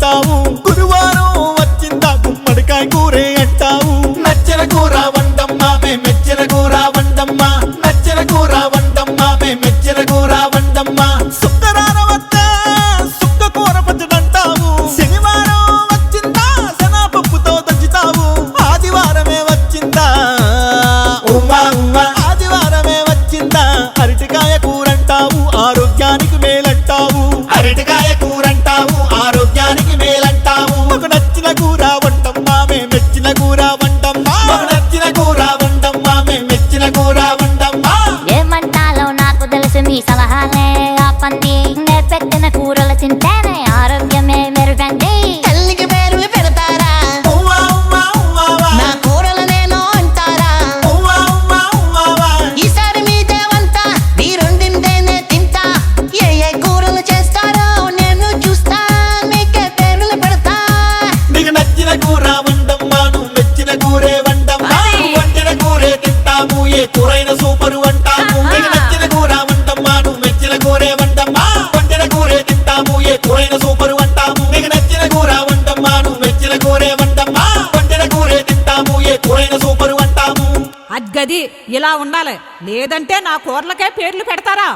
అంటావు? గురువారం వచ్చిందా గుమ్మడికాయ కూరే అంటావు? నచ్చిన కూర వండమ్మా మేమెచ్చిన కూర నచ్చిన కూర వంటమ్మా మేము మెచ్చిన కూర వంటమ్మా. నచ్చిన కూర వండమ్మా మేము మెచ్చిన కూర ఏమంటాలో నాకు తెలుసు మీ సలహాలే ఆపండి నే పెట్టిన కూరలు తింటేనే ఆరోగ్యమే. తింటాము ఏ కూరైన సూపరు అంటాము. నీకు నచ్చిన కూర వండమ్మా నువ్వు మెచ్చిన కూరే వండమ్మా వండిన కూరే తింటాము ఏ కూరైన సూపరు అంటాము. నీకు నచ్చిన కూర వండమ్మా నువ్వు మెచ్చిన కూరే వండమ్మా వండిన కూరే తింటాము ఏ కూరైన సూపరు అంటాము. అద్గది ఇలా ఉండాలి. లేదంటే నా కూరలకే పేర్లు పెడతారా?